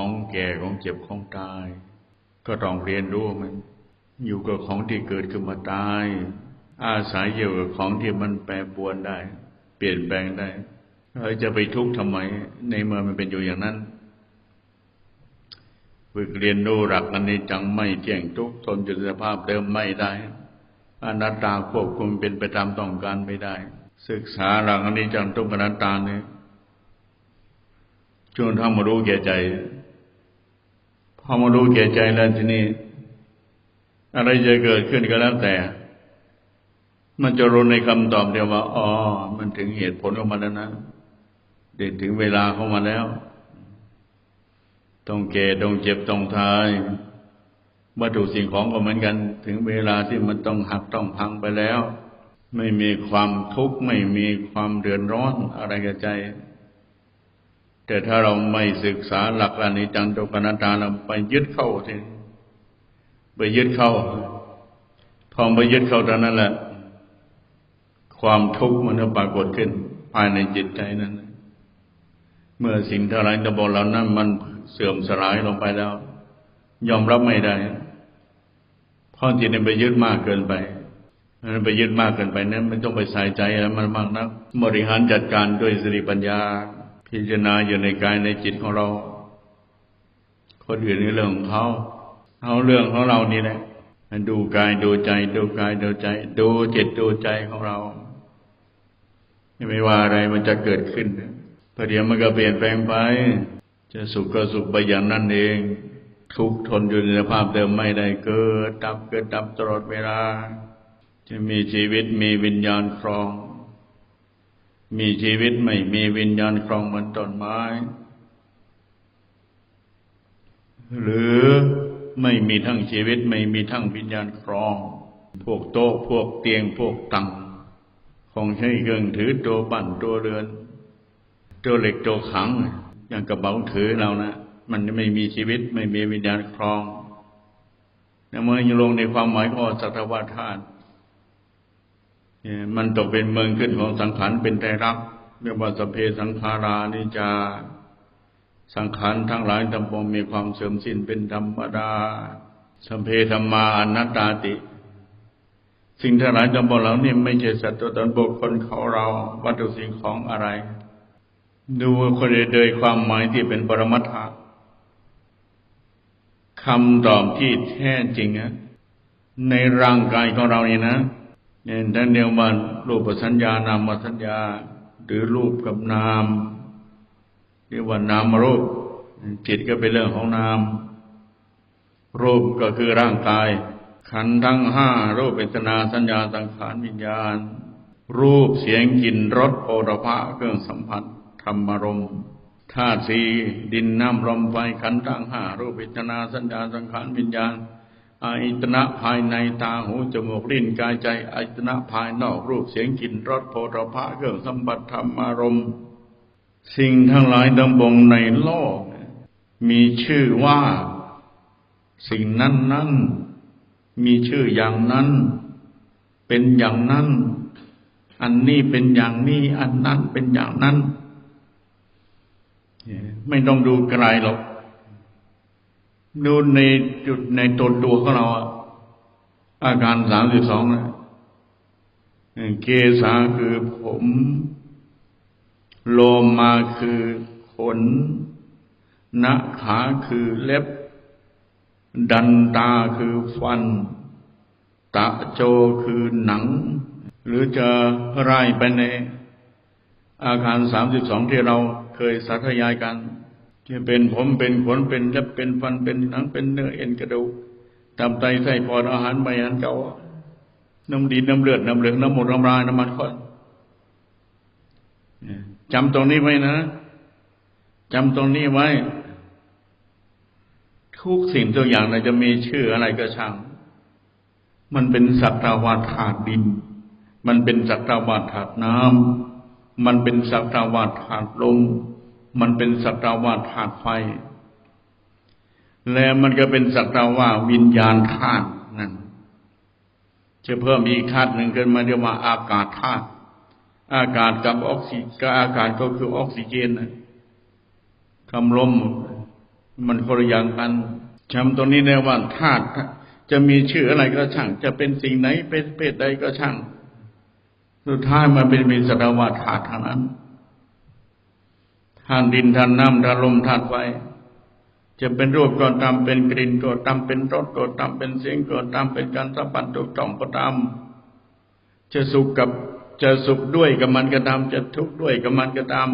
ของแก่ของเจ็บของตาย ก็ต้องเรียนรู้มัน อยู่กับของที่เกิดขึ้นมาตาย อาศัยอยู่กับของที่มันแปรปรวนได้ เปลี่ยนแปลงได้เราจะไปทุกข์ทำไม ในเมื่อมันเป็นอยู่อย่างนั้นฝึกเรียนรู้หลักอันนี้จังไม่เที่ยงทุกทนจุสภาพเดิมไม่ได้อนัตตาควบคุมเป็นไปตามต้องการไม่ได้ ศึกษาหลักอันนี้จังทุกอนัตตาเนี่ยจนทั้งมารู้แก่ใจ อมารู้แก่ใจแล้วทีนี้อะไรจะเกิดขึ้นก็แล้วแต่ มันจะรู้ในคำตอบเดียวว่าอ๋อมันถึงเหตุผลของมันแล้วนะเด็ดถึงเวลาของมันแล้ว ต้องแก่ต้องเจ็บต้องทายวัตถุสิ่งของก็เหมือนกัน ถึงเวลาที่มันต้องหักต้องพังไปแล้ว ไม่มีความทุกข์ไม่มีความเดือดร้อนอะไรกับใจ แต่ถ้าเราไม่ศึกษาหลักอนิจจังตุกนัตาเราไปยึดเข้าทีไปยึดเข้า พอไปยึดเข้าตอนนั้นแหละ ความทุกข์มันจะปรากฏขึ้น ภายในจิตใจนั้น เมื่อสิ่งเท่าไรตะบนเหล่านั้น มันเสื่อมสลายลงไปแล้ว ยอมรับไม่ได้เพราะจิตเนี่ยไปยึดมากเกินไปมันไปยึดมากเกินไปนั้น มันต้องไปใส่ใจแล้วมันมากนัก บริหารจัดการด้วยสติปัญญา พิจารณาอยู่ในกายในจิตของเรา คนอื่นในเรื่องของเขาเอาเรื่องของเรานี่แหละดูกายดูใจ ดูกายดูใจ ดูจิตดูใจของเราไม่ว่าอะไรมันจะเกิดขึ้นประเดี๋ยวมันก็เปลี่ยนแปลงไป จะสุขก็สุขไปอย่างนั้นเอง ทุกทนอยู่ในสภาพเดิมไม่ได้เกิดดับเกิดดับตลอดเวลา จะมีชีวิตมีวิญญาณครอง มีชีวิตไม่มีวิญญาณครองเหมือนต้นไม้ หรือไม่มีทั้งชีวิตไม่มีทั้งวิญญาณครอง พวกโต๊ะพวกเตียงพวกตังของใช้เครื่องถือตัวปั่นตัวเรือน ตัวเหล็กตัวขัง อย่างกระเป๋าถือเรานะมันไม่มีชีวิตไม่มีวิญญาณครองเมื่อยังลงในความหมายของสัตวธาตุ มันตกเป็นเมืองขึ้นของสังขารเป็นไตรลักษณ์เรียกว่าสเพสังขารานิจา สังขารทั้งหลายทั้งปวงมีความเสื่อมสิ้นเป็นธรรมดาสัมเพธรรมาอนัตตาติ สิ่งทั้งหลายทั้งปวงเหล่านี้ไม่ใช่สัตว์ตัวตนบุคคลเขาเราวัตถุสิ่งของอะไร ดูคนโดยความหมายที่เป็นปรมัตถะคำตอบที่แท้จริงอะในร่างกายของเรานี่นะ เนี่ยท่านเรียกว่ารูปสัญญานามสัญญา หรือรูปกับนามเรียกว่านามรูปจิตก็เป็นเรื่องของนาม รูปก็คือร่างกาย ขันธ์ทั้งห้ารูปเวทนาสัญญาสังขารวิญญาณ รูปเสียงกลิ่นรสโอรภะเครื่องสัมผัสธรรมรมธาตุสีดินน้ำลมไฟขันธ์ทั้งห้ารูปวิจนาสัญญาสังขารวิญญาณ อายตนะภายในตาหูจมูกลิ้นกายใจอายตนะภายนอกรูปเสียงกลิ่นรสโผฏฐะเครื่องสัมบัติธรรมารมสิ่งทั้งหลายดำบงในโลก มีชื่อว่า สิ่งนั้นนั้นมีชื่ออย่างนั้น เป็นอย่างนั้น อันนี้เป็นอย่างนี้อันนั้นเป็นอย่างนั้น ไม่ต้องดูไกลหรอก ดูในจุดในตัวตัวของเราอาการสามสิบสองนะเกษาคือผม โลมาคือขนนะขาคือเล็บ ดันตาคือฟัน ตะโจคือหนัง หรือจะไล่ไปในอาการสามสิบสองที่เราเคยสาธยายกัน ที่เป็นผมเป็นขนเป็นเล็บเป็นฟันเป็นหนังเป็นเนื้อเอ็นกระดูกตับไตไส้ปอดอาหารใบอาหารเก่าน้ำดีน้ำเลือดน้ำเหลืองน้ำหมดน้ำลายน้ำมันข้นจำตรงนี้ไว้นะจำตรงนี้ไว้ ทุกสิ่งตัวอย่างเราจะมีชื่ออะไรก็ช่าง มันเป็นสัตวาธาตุดิน มันเป็นสัตวาธาตุน้ำมันเป็นสัตวาธาตุลม มันเป็นสัตวาธาตุไฟ และมันก็เป็นสัตวาวิญญาณธาตุนั่นจะเพิ่มอีกธาตุหนึ่งขึ้นมาเรียกว่าอากาศธาตุอากาศกับออกซิกับอากาศก็คือออกซิเจนคำลมมันคนละอย่างกันจำตรงนี้ได้ว่าธาตุจะมีชื่ออะไรก็ช่าง จะเป็นสิ่งไหนเป็นเพศใดก็ช่าง สุดท้ายมันเป็นมีสภาวะธาตุทานั้น ธาตุดินธาตุน้ำธาตุลมธาตุไฟจะเป็นรูปก็ตามเป็นกลิ่นก็ตามเป็นรสก็ตามเป็นเสียงก็ตามเป็นการสัมผัสถูกต้องก็ตามจะสุขกับจะสุขด้วยกับมันก็ตาม จะทุกข์ด้วยกับมันก็ตาม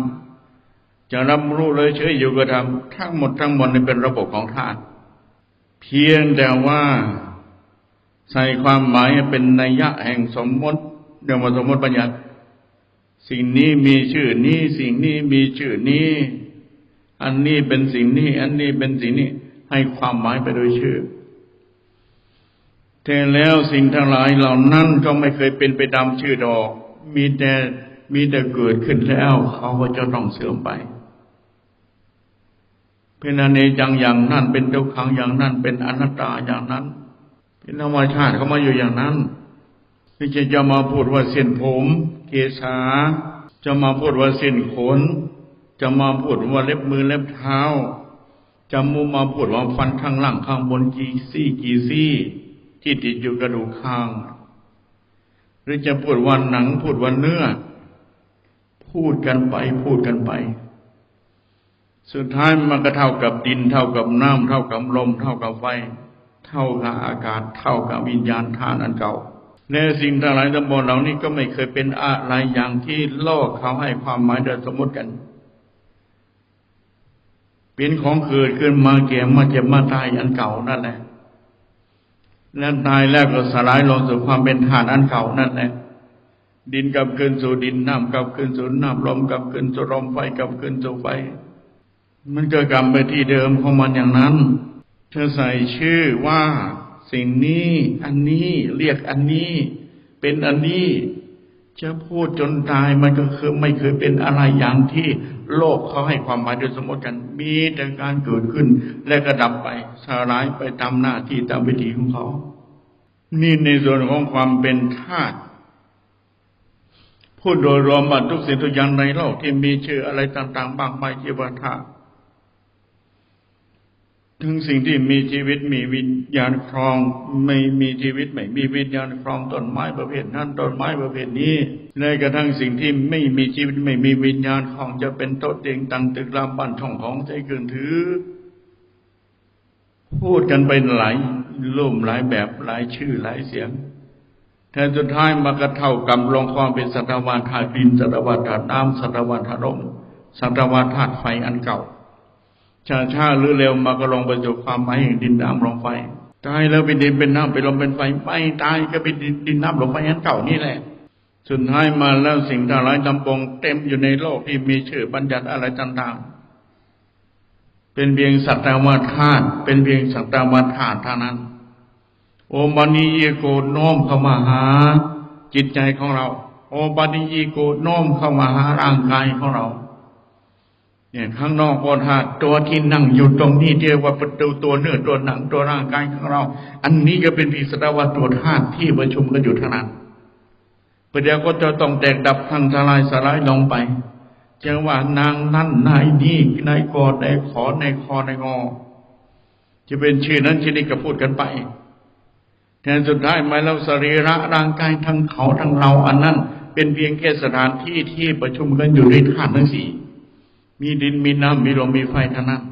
จะรับรู้เลยเฉยอยู่ก็ตามทั้งหมดทั้งมวลนี่เป็นระบบของธาตุเพียงแต่ว่าใส่ความหมายเป็นนัยยะแห่งสมมติเดี๋ยวมาสมมติปัญญัติ สิ่งนี้มีชื่อนี้ สิ่งนี้มีชื่อนี้ อันนี้เป็นสิ่งนี้ อันนี้เป็นสิ่งนี้ ให้ความหมายไปโดยชื่อแต่แล้วสิ่งทั้งหลายเหล่านั้นก็ไม่เคยเป็นไปตามชื่อดอก มีแต่มีแต่เกิดขึ้นแล้วเขาก็จะต้องเสื่อมไปเป็นอเนจังอย่างนั้นเป็นทุกขังอย่างนั้น เป็นอนัตตาอย่างนั้น เป็นธรรมชาติเขามาอยู่อย่างนั้นไม่ใช่จะมาพูดว่าเส้นผม เกษาจะมาพูดว่าเส้นขน จะมาพูดว่าเล็บมือเล็บเท้า จะมูมาพูดว่าฟันข้างล่างข้างบนกี่ซี่กี่ซี่ ที่ติดอยู่กระดูกข้าง หรือจะพูดว่าหนังพูดว่าเนื้อ พูดกันไปพูดกันไป สุดท้ายมันก็เท่ากับดิน เท่ากับน้ำเท่ากับลม เท่ากับไฟ เท่ากับอากาศ เท่ากับวิญญาณธาตุอันเก่า ในสิ่งทั้งหลายทั้งมวลเหล่านี้ก็ไม่เคยเป็นอะไรอย่างที่โลกเขาให้ความหมายโดยสมมติกันเป็นของเกิดขึ้นมาเกี่ยมาเจ็บมาตายอันเก่านั่นแหละแล้วตายแล้วก็สลายลงสู่ความเป็นฐานอันเก่านั่นแหละดินกลับคืนสู่ดินน้ำกลับคืนสู่น้ำลมกลับคืนสู่ลมไฟกลับคืนสู่ไฟมันก็กลับไปที่เดิมของมันอย่างนั้นเธอใส่ชื่อว่า สิ่งนี้อันนี้เรียกอันนี้ เป็นอันนี้ จะพูดจนตายมันก็คือไม่เคยเป็นอะไรอย่างที่โลกเขาให้ความหมายโดยสมมติกัน มีแต่การเกิดขึ้น และก็ดับไปสลายไปตามหน้าที่ตามวิถีของเขา นี่ในส่วนของความเป็นธาตุพูดโดยรวมว่าทุกสิ่งทุกอย่างในโลกที่มีชื่ออะไรต่าง ๆ บางไปที่ว่าธาตุ ทั้งสิ่งที่มีชีวิตมีวิญญาณครอง ไม่มีชีวิตไม่มีวิญญาณครองต้นไม้ประเภทนั้นต้นไม้ประเภทนี้ในกระทั่งสิ่งที่ไม่มีชีวิตไม่มีวิญญาณครองจะเป็นโต๊ะเตียงตังตึกรามบ้านช่องของใจเกินถือ พูดกันไปหลายรูปหลายแบบหลายชื่อหลายเสียงแต่สุดท้ายมันก็เท่ากับลงความเป็นสัตวาธาดินสัตวาธาตุน้ำสัตวาธาตุลมสัตวาธาตุไฟอันเก่า ชาชาหรือเร็วมาก็ลงไปสู่ความหมายแห่งดินน้ำลมไฟตายแล้วเป็นดินเป็นน้ำเป็นลมเป็นไฟไม่ตายก็เป็นดินดินน้ำลมไฟอันเก่านี่แหละ สุดท้ายมาแล้วสิ่งทั้งหลายจำปงเต็มอยู่ในโลกที่มีชื่อบัญญัติอะไรต่างๆ เป็นเพียงสัตว์วาธาตุเป็นเพียงสัตว์วาธาตุเท่านั้น โอมานิยโกโน้มเข้ามาหา จิตใจของเรา โอบานิยโกโน้มเข้ามาหาร่างกายของเรา เนี่ยข้างนอกก็ธาตุตัวที่นั่งอยู่ตรงนี้เรียกว่าประตูตัวเนื้อตัวหนังตัวร่างกายของเรา อันนี้ก็เป็นพิสดารวัตตัวธาตุที่ประชุมกันอยู่เท่านั้นประเดี๋ยวก็จะต้องแตกดับทังสลายสลายลงไปจะว่านางนั่นนายนี่นายกอดนายขอนายคอนายงอ จะเป็นชื่อนั้นชื่อนี้ก็พูดกันไปแต่สุดท้ายมาแล้วสรีระร่างกายทั้งเขาทั้งเราอันนั้น เป็นเพียงแค่สถานที่ที่ประชุมกันอยู่ในธาตุทั้งสี่ มีดินมีน้ำมีลมมีไฟเท่านั้น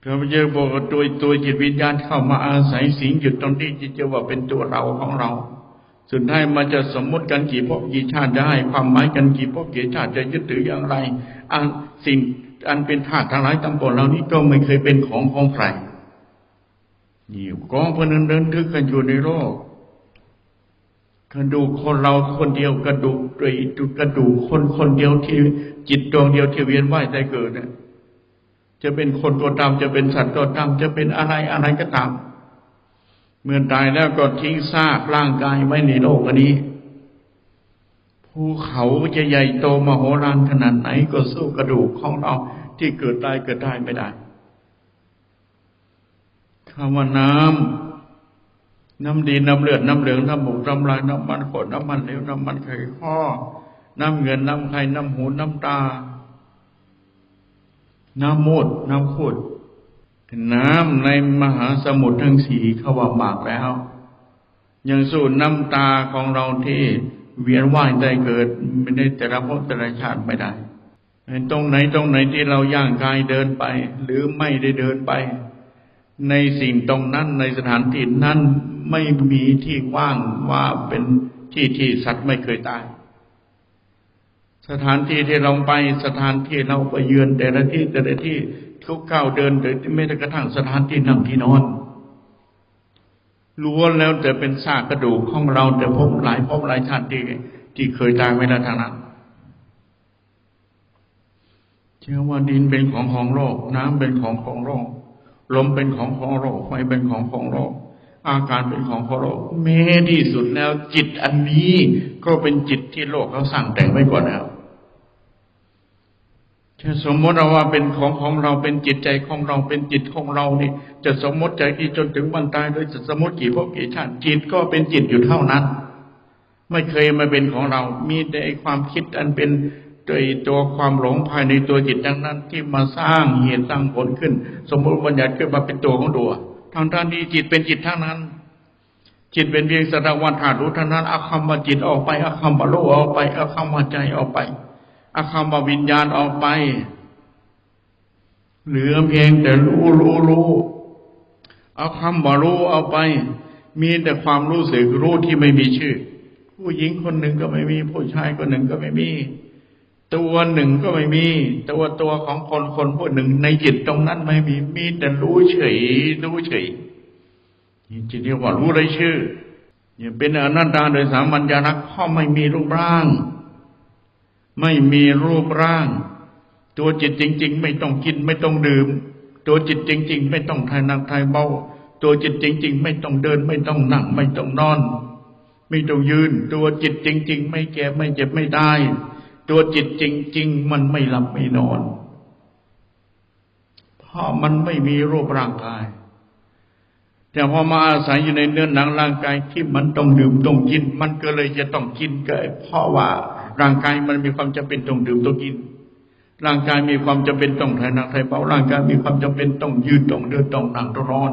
พระพุทธเจ้าบอกว่าตัวตัวจิตวิญญาณเข้ามาอาศัยสิงอยู่ตรงนี้จิตจะว่าเป็นตัวเราของเรา สุดท้ายมันจะสมมติกันกี่พบกี่ชาติได้ ความหมายกันกี่พบกี่ชาติจะยึดถืออย่างไรอันสิ่งอันเป็นธาตุทั้งหลายตั้งปวงเหล่านี้ก็ไม่เคยเป็นของของใครอยู่กองพนันเดินทึกกันอยู่ในโลก กระดูกคนเราคนเดียวกระดูกตรีกระดูกคนคนเดียวที่จิตดวงเดียวที่เวียนว่ายใจเกิดเนี่ยจะเป็นคนตัวตามจะเป็นสัตว์ตัวตามจะเป็นอะไรอะไรก็ตาม เมื่อตายแล้วก็ทิ้งซากร่างกายไว้ในโลกอันนี้ภูเขาจะใหญ่โตมโหฬารขนาดไหนก็สู้กระดูกของเราที่เกิดตายเกิดได้ไม่ได้คำว่าน้ำ น้ำดีน้ำเลือดน้ำเหลืองน้ำหมูน้ำลายน้ำมันขดน้ำมันเหลวน้ำมันไข่ข้อ น้ำเงินน้ำไข่น้ำหูน้ำตา น้ำโมดน้ำโคดน้ำในมหาสมุทรทั้งสี่เขาว่ามากแล้ว ยังสู้น้ำตาของเราที่เวียนว่ายได้เกิด ไม่ได้แต่ละภพแต่ละชาติไม่ได้ตรงไหนตรงไหนที่เราย่างกายเดินไป หรือไม่ได้เดินไป ในสิ่งตรงนั้นในสถานที่นั้นไม่มีที่ว่างว่าเป็นที่ที่สัตว์ไม่เคยตาย สถานที่ที่เราไปสถานที่เราไปเยือนแต่ละที่แต่ละที่ทุกก้าวเดินโดยไม่ได้กระทั่งสถานที่นั่งที่นอนล้วนแล้วแต่เป็นซากกระดูกของเราแต่พบหลายพบหลายชาติที่ที่เคยตายไว้แล้วทางนั้นเชื่อว่าดินเป็นของของโลก น้ำเป็นของของโลก ลมเป็นของของโลกไฟเป็นของของโลกอาการเป็นของของโลกแม้ที่สุดแล้วจิตอันนี้ก็เป็นจิตที่โลกเขาสั่งแต่งไว้ก่อนแล้วถ้าสมมติเราว่าเป็นของของเราเป็นจิตใจของเราเป็นจิตของเรานี่จะสมมติใจที่จนถึงวันตายโดยจะสมมติกี่พวกกี่ชาติจิตก็เป็นจิตอยู่เท่านั้น ไม่เคยมาเป็นของเรา มีแต่ความคิดอันเป็น โดยตัวความหลงภายในตัวจิตดังนั้น ที่มาสร้างเหตุสร้างผลขึ้น สมมติบัญญัติขึ้นมาเป็นตัวของตัวทางด้านนี้จิตเป็นจิตทั้งนั้น จิตเป็นเพียงสตวันธาตุรู้เท่านั้นอาคำว่าจิตออกไปอาคำว่าโลออกไปอาคำว่าใจออกไปอาคำว่าวิญญาณออกไป เหลือเพียงแต่รู้รู้รู้เอาคำว่ารู้เอาไป มีแต่ความรู้สึกรู้ที่ไม่มีชื่อ ผู้หญิงคนหนึ่งก็ไม่มี ผู้ชายคนหนึ่งก็ไม่มี ตัวหนึ่งก็ไม่มี ตัวตัวของคนคนผู้หนึ่งในจิตตรงนั้นไม่มีมีแต่รู้เฉยรู้เฉยจิตเรียกว่ารู้ไรชื่ออย่าเป็นอนัตตาโดยสามัญญาลักข้อไม่มีรูปร่าง ไม่มีรูปร่าง ตัวจิตจริง ๆ ไม่ต้องกินไม่ต้องดื่ม ตัวจิตจริง ๆ ไม่ต้องทายนักทายเบาตัวจิตจริง ๆ ไม่ต้องเดิน ไม่ต้องนั่ง ไม่ต้องนอน ไม่ต้องยืน ตัวจิตจริง ๆ ไม่แก่ไม่เจ็บไม่ได้ ตัวจิตจริง ๆ มันไม่หลับไม่นอน เพราะมันไม่มีรูปร่างกาย แต่พอมาอาศัยอยู่ในเนื้อหนังร่างกายที่มันต้องดื่มต้องกิน มันก็เลยจะต้องกินเกิดเพราะว่าร่างกายมันมีความจำเป็นต้องดื่มต้องกิน ร่างกายมีความจำเป็นต้องถ่ายหนักถ่ายเบาร่างกายมีความจำเป็นต้องยืดต้องเดินต้องนั่งต้องร้อน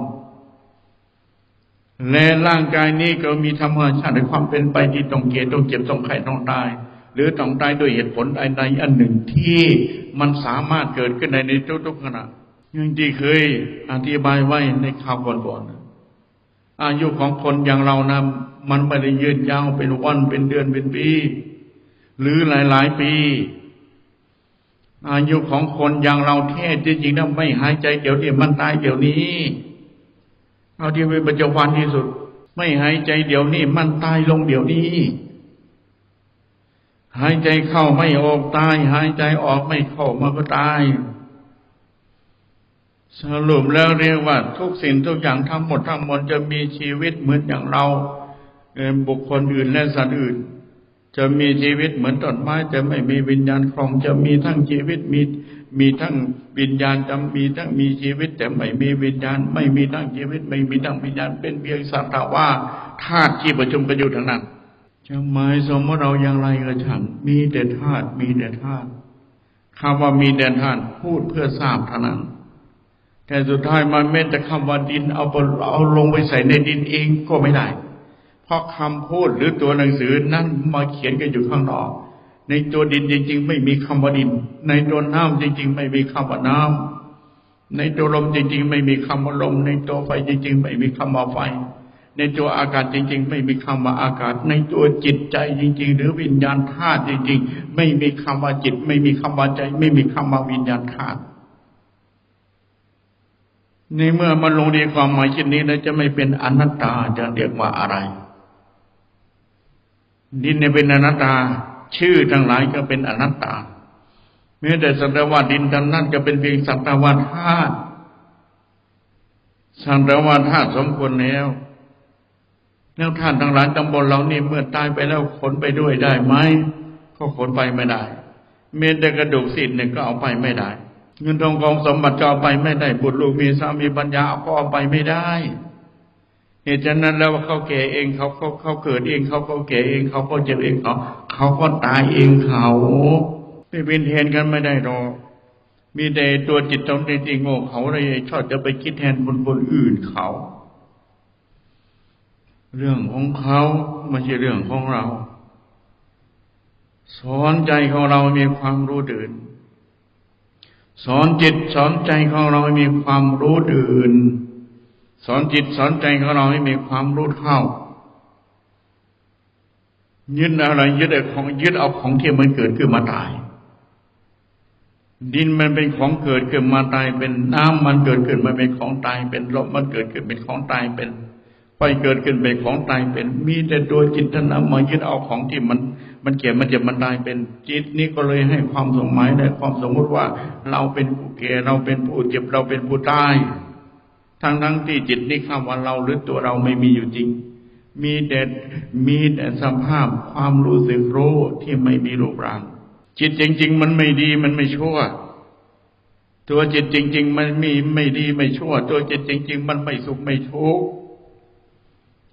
และร่างกายนี้ก็มีธรรมชาติในความเป็นไปที่ต้องเกิดต้องเจ็บต้องไข้ต้องตาย หรือต้องตายด้วยเหตุผลใดๆอันหนึ่งที่มันสามารถเกิดขึ้นในในทุกๆขณะอย่างที่เคยอธิบายไว้ในข่าวก่อนๆอายุของคนอย่างเรานะมันไม่ได้ยืนยาวเป็นวันเป็นเดือนเป็นปี หรือหลายๆปี อายุของคนอย่างเราแท้จริงๆแล้วไม่หายใจเดี๋ยวนี้มันตายเดี๋ยวนี้เอาที่เป็นปัจจุบันที่สุด ไม่หายใจเดี๋ยวนี้มันตายลงเดี๋ยวนี้ หายใจเข้าไม่ออกตาย หายใจออกไม่เข้ามันก็ตาย สรุปแล้วเรียกว่า ทุกสิ่งทุกอย่างทั้งหมดทั้งมวลจะมีชีวิตเหมือนอย่างเราบุคคลอื่นและสัตว์อื่น จะมีชีวิตเหมือนต้นไม้จะไม่มีวิญญาณครองจะมีทั้งชีวิตมีมีทั้งวิญญาณจะมีทั้งมีชีวิต แต่ไม่มีวิญญาณ ไม่มีทั้งชีวิต ไม่มีทั้งวิญญาณเป็นเพียงสัตว์ว่าธาตุที่ประชุมกันอยู่ทั้งนั้น จะหมายสมมติเราอย่างไรก็ช่างมีแต่ธาตุมีแต่ธาตุคำว่ามีแต่ธาตุพูดเพื่อทราบเท่านั้น แต่สุดท้ายมันไม่แต่คำว่าดินเอาเอาลงไปใส่ในดินเองก็ไม่ได้ เพราะคำพูดหรือตัวหนังสือนั้นมาเขียนกันอยู่ข้างนอก ในตัวดินจริง ๆ ไม่มีคำว่าดิน ในตัวน้ำจริง ๆ ไม่มีคำว่าน้ำในตัวลมจริง ๆ ไม่มีคำว่าลม ในตัวไฟจริง ๆ ไม่มีคำว่าไฟ ในตัวอากาศจริง ๆ ไม่มีคำว่าอากาศ ในตัวจิตใจจริง ๆ หรือวิญญาณธาตุจริง ๆ ไม่มีคำว่าจิต ไม่มีคำว่าใจ ไม่มีคำว่าวิญญาณธาตุในเมื่อมันลงในความหมายเช่นนี้แล้วจะไม่เป็นอนัตตาจะเรียกว่าอะไร ดินเนี่ยเป็นอนัตตา ชื่อทั้งหลายก็เป็นอนัตตาแม้แต่สัตว์ว่าดินทั้งนั้นก็เป็นเพียงสัตว์ว่าธาตุสัตว์ว่าธาตุสมควรแล้ว แล้วท่านทั้งหลายตำบลเรานี่เมื่อตายไปแล้วขนไปด้วยได้ไหมก็ขนไปไม่ได้ เม้แต่กระดูกสิ้นเนี่ยก็เอาไปไม่ได้ เงินทองกองสมบัติก็เอาไปไม่ได้บุตรลูกมีสามีปัญญาก็เอาไปไม่ได้เหตุฉะนั้นแล้วเขาแก่เองเขาเขาเขาเกิดเองเขาก็แก่เองเขาก็เจ็บเองเขาเขาก็ตายเองเขาไม่เป็นเทนกันไม่ได้หรอกมีแต่ตัวจิตตรงนี้ที่โง่เขาเลยชอบจะไปคิดแทนคนคนอื่นเขา เรื่องของเขาไม่ใช่เรื่องของเรา สอนใจของเรามีความรู้ตื่น สอนจิตสอนใจของเราให้มีความรู้ตื่น สอนจิตสอนใจของเราให้มีความรู้เท่ายึดอะไรยึดเอาของยึดเอาของที่มันเกิดขึ้นมาตาย ดินมันเป็นของเกิดขึ้นมาตายเป็นน้ำมันเกิดขึ้นมาเป็นของตายเป็นลมมันเกิดขึ้นเป็นของตายเป็น ไฟเกิดขึ้นเป็นของตายเป็น มีแต่ตัวจิตนั้นมายึดเอาของที่มัน มันเก็บมันเจ็บมันตายเป็นจิตนี้ก็เลยให้ความสมหมายและความสมมติว่า เราเป็นผู้เก่เราเป็นผู้เจ็บเราเป็นผู้ตายทั้งทั้งที่จิตนี้คำว่าเราหรือตัวเราไม่มีอยู่จริง มีแต่มีแต่สภาพความรู้สึกรู้ที่ไม่มีรูปร่าง จิตจริง ๆ มันไม่ดีมันไม่ชั่วตัวจิตจริง ๆ มันมีไม่ดีไม่ชั่ว ตัวจิตจริง ๆ มันไม่สุขไม่ทุกข์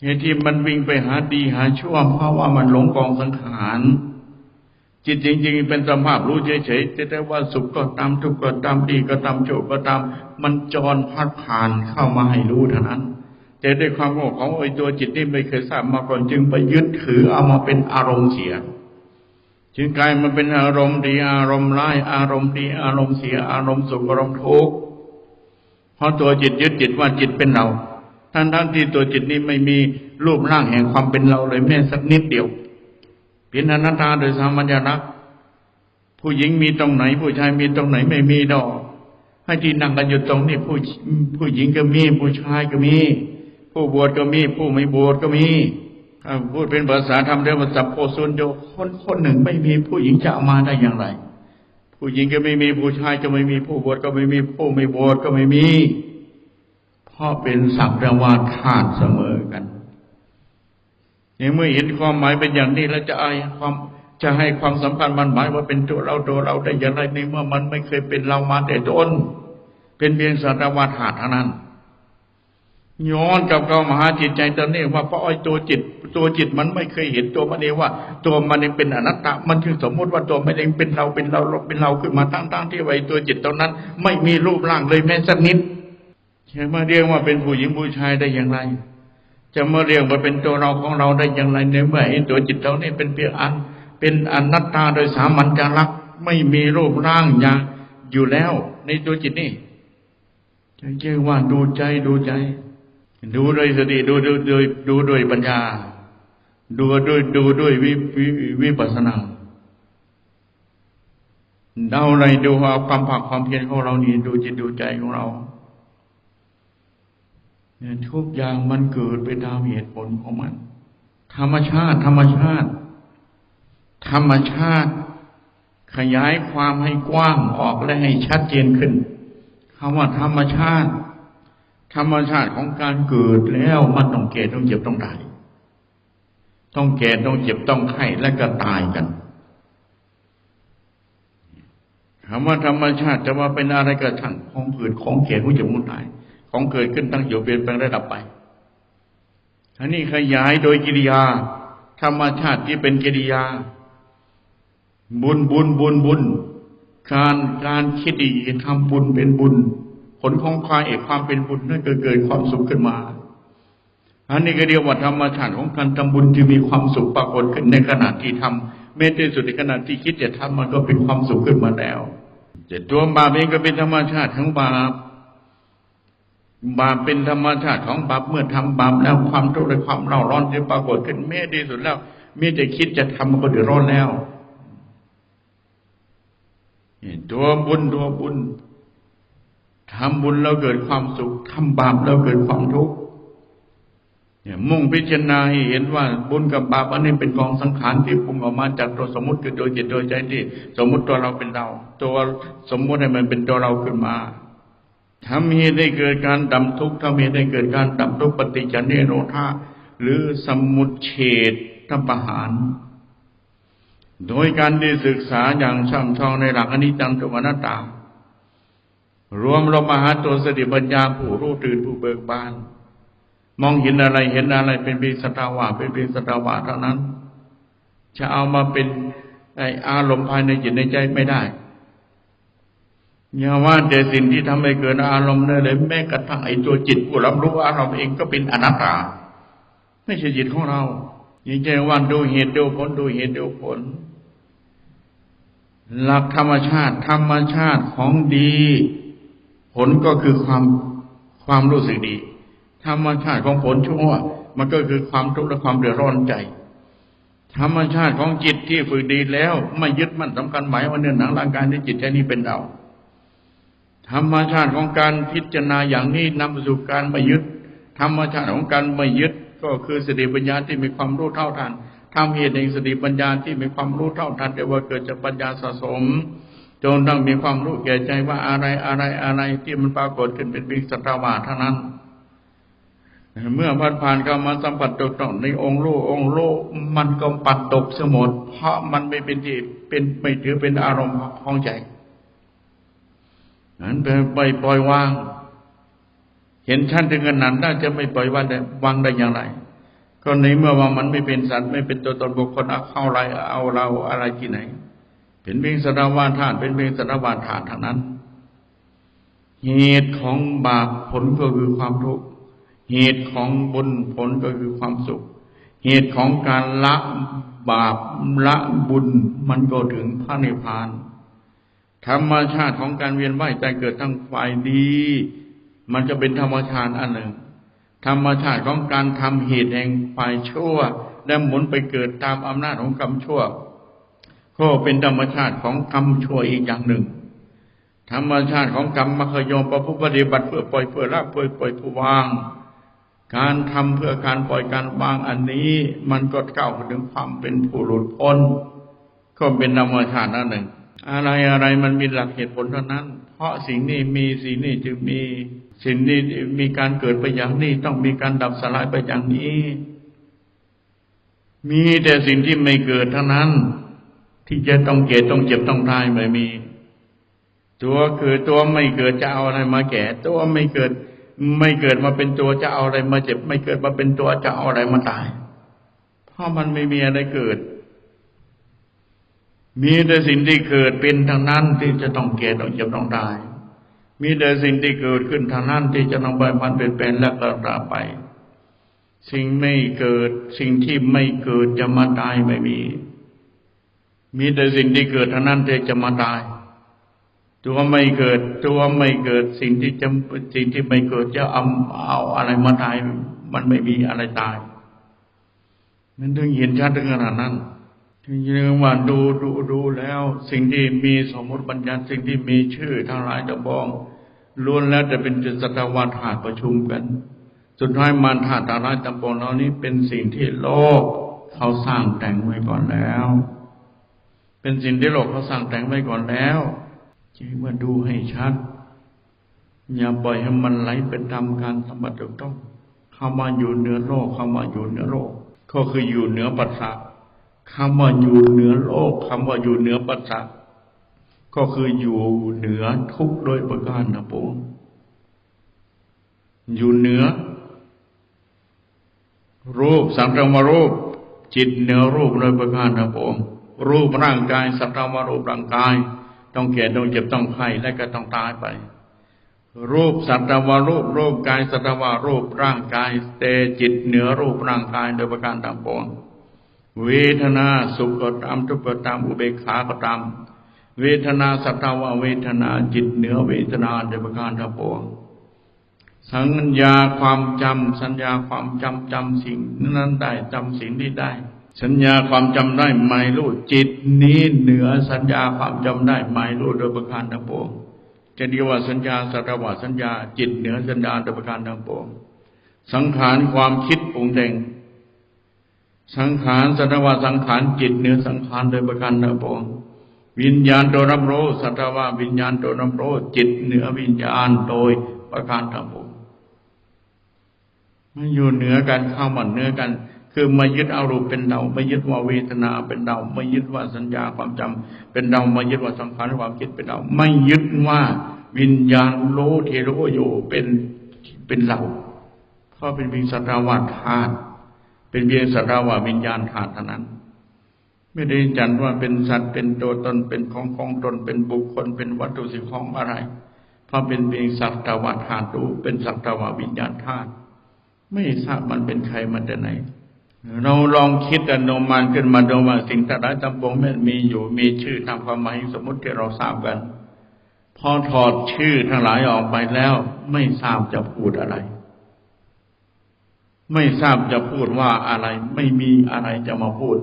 เหตุที่มันวิ่งไปหาดีหาชั่วเพราะว่ามันหลงกองสังขารจิตจริงๆเป็นสภาพรู้เฉยๆแต่ว่าสุขก็ตามทุกข์ก็ตามดีก็ตามชั่วก็ตาม มันจรพัดผ่านเข้ามาให้รู้เท่านั้น แต่ด้วยความโง่ของไอ้ตัวจิตนี่ไม่เคยทราบมาก่อนจึงไปยึดถือเอามาเป็นอารมณ์เสียจึงกลายมาเป็นอารมณ์ดีอารมณ์ร้ายอารมณ์ดีอารมณ์เสียอารมณ์สุขอารมณ์ทุกข์เพราะตัวจิตยึดจิตว่าจิตเป็นเรา ทั้งทั้งที่ตัวจิตนี้ไม่มีรูปร่างแห่งความเป็นเราเลยแม้สักนิดเดียวเป็นอนัตตาโดยสามัญลักษณ์ผู้หญิงมีตรงไหน ผู้ชายมีตรงไหนไม่มีดอก ให้ที่นั่งกันอยู่ตรงนี้ผู้ผู้หญิงก็มี ผู้ชายก็มี ผู้บวชก็มี ผู้ไม่บวชก็มีพูดเป็นภาษาธรรมเรียกว่าสัพโพสุนโยคนคนหนึ่งไม่มีผู้หญิงจะเอามาได้อย่างไร ผู้หญิงก็ไม่มีผู้ชายก็ไม่มีผู้บวชก็ไม่มีผู้ไม่บวชก็ไม่มี ราะเป็นสักแต่ว่าธาตุเสมอกันในเมื่อเห็นความหมายเป็นอย่างนี้แล้วจะไอความจะให้ความสำคัญมันหมายว่าเป็นตัวเราตัวเราได้อย่างไรในเมื่อมันไม่เคยเป็นเรามาแต่ต้น เป็นเพียงสัตวาธาตุเท่านั้น ย้อนกลับเข้ามาหาจิตใจตอนนี้ว่าเพราะไอ้ตัวจิต ตัวจิตมันไม่เคยเห็นตัวมันเองว่า ตัวมันเองเป็นอนัตตา มันจึงสมมติว่าตัวมันเองเป็นเราเป็นเราเป็นเราขึ้นมาตั้งๆที่ไว้ตัวจิตตรงนั้น ไม่มีรูปร่างเลยแม้สักนิด จะมาเรียกว่าเป็นผู้หญิงผู้ชายได้อย่างไร จะมาเรียกว่าเป็นตัวเราของเราได้อย่างไรในเมื่อไอ้ตัวจิตเรานี่เป็นเพียงอัน เป็นอนัตตาโดยสามัญลักไม่มีรูปร่างอย่างอยู่แล้ว ในตัวจิตนี่จะเรียกว่าดูใจดูใจ ดูโดยสติดูดูโดยดูโดยปัญญา ดูด้วยดูด้วยวิวิวิปัสสนาเดาอะไรดูเอาความผักความเพียรของเรานี่ดูจิตดูใจของเรา ทุกอย่างมันเกิดไปตามเหตุผลของมัน ธรรมชาติ ธรรมชาติ ธรรมชาติ ขยายความให้กว้างออกและให้ชัดเจนขึ้นคำว่าธรรมชาติ ธรรมชาติของการเกิดแล้วมันต้องแก่ต้องเจ็บต้องตาย ต้องแก่ต้องเจ็บต้องไข้และก็ตายกันคำว่าธรรมชาติจะว่าเป็นอะไรก็ช่างของเกิดของแก่ของเจ็บของตาย ของเกิดขึ้นตั้งอยู่เปลี่ยนแปลงระดับไปอันนี้ขยายโดยกิริยา ธรรมชาติที่เป็นกิริยา บุญบุญบุญบุญ การการคิดดีทำบุญเป็นบุญ ผลของความเอกความเป็นบุญนั่นก็เกิดความสุขขึ้นมาอันนี้ก็เรียกว่าธรรมชาติของการทำบุญที่มีความสุขปรากฏขึ้นในขณะที่ทำแม้ที่สุดในขณะที่คิดจะทำมันก็เป็นความสุขขึ้นมาแล้วแต่ตัวบาปเองก็เป็นธรรมชาติของบาป บาปเป็นธรรมชาติของบาปเมื่อทำบาปแล้วความทุกข์และความเร่าร้อนจะปรากฏขึ้นแม้ที่สุดแล้วมีแต่คิดจะทำมันก็เดือดร้อนแล้วตัวบุญตัวบุญทำบุญแล้วเกิดความสุขทำบาปแล้วเกิดความทุกข์เนี่ยมุ่งพิจารณาให้เห็นว่าบุญกับบาปอันนี้เป็นกองสังขารที่ปรุงออกมาจากตัวสมมติคือโดยจิตโดยใจที่ สมมติตัวเราเป็นเรา ตัวสมมติให้มันเป็นตัวเราขึ้นมา ทำให้ได้เกิดการดับทุกข์ทำให้ได้เกิดการดับทุกข์ปฏิจจเนโรธาหรือสมุดเฉดทัปหารโดยการได้ศึกษาอย่างช่ำชองในหลักอนิจจังทุกอนัตตา รวมลงมาหาตัวสติปัญญาผู้รู้ตื่นผู้เบิกบาน มองเห็นอะไรเห็นอะไรเป็นเพียงสตาวาเป็นเพียงสตาวาเท่านั้น จะเอามาเป็นอารมณ์ภายในจิตในใจไม่ได้ อย่าว่าแต่สิ่งที่ทำให้เกิดอารมณ์ได้เลยแม้กระทั่งไอ้ตัวจิตผู้รับรู้อารมณ์เองก็เป็นอนัตตา ไม่ใช่จิตของเรายิ่งใจว่าดูเหตุดูผลดูเหตุดูผล หลักธรรมชาติธรรมชาติของดี ผลก็คือความความรู้สึกดี ธรรมชาติของผลชั่วมันก็คือความทุกข์และความเดือดร้อนใจธรรมชาติของจิตที่ฝึกดีแล้ว ไม่ยึดมั่นสำคัญหมายว่าเนื้อหนังร่างกายในจิตใจนี้เป็นเรา ธรรมชาติของการพิจารณาอย่างนี้นำไปสู่การไม่ยึด ธรรมชาติของการไม่ยึดก็คือสติปัญญาที่มีความรู้เท่าทันทำเหตุแห่งสติปัญญาที่มีความรู้เท่าทันแต่ว่าเกิดจากปัญญาสะสม จนต้องมีความรู้แก่ใจว่าอะไรอะไรอะไรที่มันปรากฏขึ้นเป็นวิสัตวาเท่านั้น เมื่อพันผ่านเข้ามาสัมผัสตกต้อในองค์โลองค์โลมันก็ปัดตกสมดเพราะมันไม่เป็นที่เป็นไม่ถือเป็นอารมณ์ของใจ นั้นไปปปล่อยวาง เห็นชัดถึงขนาดน่าจะไม่ปล่อยวางได้วางได้อย่างไร ก็ในเมื่อว่ามันไม่เป็นสัตว์ไม่เป็นตัวตนบุคคลเอาเข้าอะไรเอาเราอะไรที่ไหน เป็นเพียงสารวาธาตุเป็นเพียงสารวาธาตุทางนั้น เหตุของบาปผลก็คือความทุกข์เหตุของบุญผลก็คือความสุข เหตุของการละบาปละบุญมันก็ถึงพระนิพพาน ธรรมชาติของการเวียนว่ายใจเกิดทั้งฝ่ายดี มันจะเป็นธรรมชาติอันหนึ่ง ธรรมชาติของการทำเหตุแห่งฝ่ายชั่วและหมุนไปเกิดตามอำนาจของกรรมชั่ว ก็เป็นธรรมชาติของกรรมชั่วอีกอย่างหนึ่ง ธรรมชาติของกรรมมคยมประพฤติปฏิบัติเพื่อปล่อยเพื่อละเพื่อปล่อยผู้วาง การทำเพื่อการปล่อยการวางอันนี้ มันก็เก้าวถึงความเป็นผู้หลุดพ้นก็เป็นธรรมชาตินั่นหนึ่ง อะไรอะไรมันมีหลักเหตุผลเท่านั้น เพราะสิ่งนี้มีสิ่งนี้จึงมีสิ่งนี้มีการเกิดไปอย่างนี้ ต้องมีการดับสลายไปอย่างนี้ มีแต่สิ่งที่ไม่เกิดเท่านั้น ที่จะต้องเกิดต้องเจ็บต้องตายไม่มี ตัวคือตัวไม่เกิดจะเอาอะไรมาแก่ ตัวไม่เกิด ไม่เกิดมาเป็นตัวจะเอาอะไรมาเจ็บ ไม่เกิดมาเป็นตัวจะเอาอะไรมาตาย เพราะมันไม่มีอะไรเกิด มีแต่สิ่งที่เกิดเป็นทางนั้นที่จะต้องเกิดต้องเจ็บต้องตาย มีแต่สิ่งที่เกิดขึ้นทางนั้นที่จะต้องไปพันเป็นเป็นและก็ตาไป สิ่งไม่เกิดสิ่งที่ไม่เกิดจะมาตายไม่มี มีแต่สิ่งที่เกิดท่านั้นที่จะมาตาย ตัวไม่เกิดตัวไม่เกิดสิ่งที่จะสิ่งที่ไม่เกิดจะเอาเอาอะไรมาตายมันไม่มีอะไรตาย มันถึงเห็นชัดถึงขนาดนั้น ถึงเรียกว่าดูดูดูแล้ว สิ่งที่มีสมมติบัญญัติสิ่งที่มีชื่อทั้งหลายจะบองล้วนแล้วจะเป็นจุดสตวาธาตุประชุมกัน สุดท้ายมารธาตุต่างๆตำบลเหล่านี้เป็นสิ่งที่โลกเขาสร้างแต่งไว้ก่อนแล้ว เป็นสิ่งที่โลกเขาสร้างแต่งไว้ก่อนแล้วจึงมาดูให้ชัด อย่าปล่อยให้มันไหลเป็นตามการสมบัติต้อง เข้ามาอยู่เหนือโลกเข้ามาอยู่เหนือโลก ก็คืออยู่เหนือปัสสาวะ คำว่าอยู่เหนือโลกคำว่าอยู่เหนือปัสสาวะก็คืออยู่เหนือทุกโดยประการนะปวงอยู่เหนือ รูปสังตรมรูป จิตเหนือรูปโดยประการนะปวงรูปร่างกายสังตรมรูปร่างกาย ต้องแก่ต้องเจ็บต้องไข้และก็ต้องตายไป รูปสัตวารูปรูปกายสัตวารูปร่างกาย แต่จิตเหนือรูปร่างกายโดยประการต่างปวง เวทนาสุขก็ตามทุกข์ก็ตามอุเบกขาก็ตาม เวทนาสัตวะเวทนาจิตเหนือเวทนาโดประการทั้งปวงสัญญาความจำสัญญาความจำจำสิ่งนั้นได้จำสิ่งที่ได้ สัญญาความจำได้ไม่รู้จิตนี้เหนือสัญญาความจำได้ไม่รู้โดยประการทั้งปวงจะเรียกว่าสัญญาสัตวะสัญญาจิตเหนือสัญญาโดยประการทั้งปวงสังขารความคิดปรุงแต่ง สังขารสัตวะสังขารจิตเหนือสังขารโดยประการทั้งปวงวิญญาณตัวรับรู้สัตวะวิญญาณตัวรับรู้จิตเหนือวิญญาณโดยประการทั้งปวงมันอยู่เหนือกันเข้ามาเหนือกัน คือมายึดเอารูปเป็นเราไม่ยึดว่าเวทนาเป็นเราไม่ยึดว่าสัญญาความจำเป็นเราไม่ยึดว่าสังขารความคิดเป็นเราไม่ยึดว่าวิญญาณรู้ที่รู้อยู่เป็นเป็นเราเพราะเป็นเพียงสัตวะธาตุ เป็นเพียงสัตวะวิญญาณธาตุเท่านั้น ไม่ได้จัดว่าเป็นสัตว์เป็นตัวตนเป็นของของตนเป็นบุคคล เป็นวัตถุสิ่งของอะไร เพราะเป็นเพียงสัตวธาตุเป็นสัตววิญญาณธาตุไม่ทราบมันเป็นใครมาแต่ไหน เราลองคิดอนุมานขึ้นมาดูว่าสิ่งทั้งหลายทั้งปวงมันมีอยู่มีชื่อตามความหมายสมมติที่เราทราบกัน พอถอดชื่อทั้งหลายออกไปแล้ว ไม่ทราบจะพูดอะไร ไม่ทราบจะพูดว่าอะไร ไม่มีอะไรจะมาพูด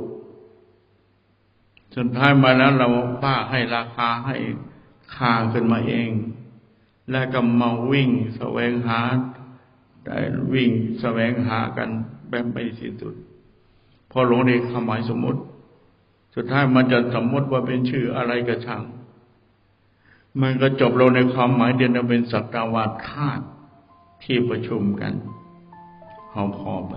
สุดท้ายมาแล้วเราป้าให้ราคาให้ค่าขึ้นมาเอง แล้วก็มาวิ่งแสวงหาได้วิ่งแสวงหากันแบบไม่สิ้นสุด พอหลงในคำหมายสมมติ สุดท้ายมันจะสมมติว่าเป็นชื่ออะไรก็ช่าง มันก็จบลงในความหมายเดียวกันเป็นสัตวาธาตุที่ประชุมกัน พอพอไป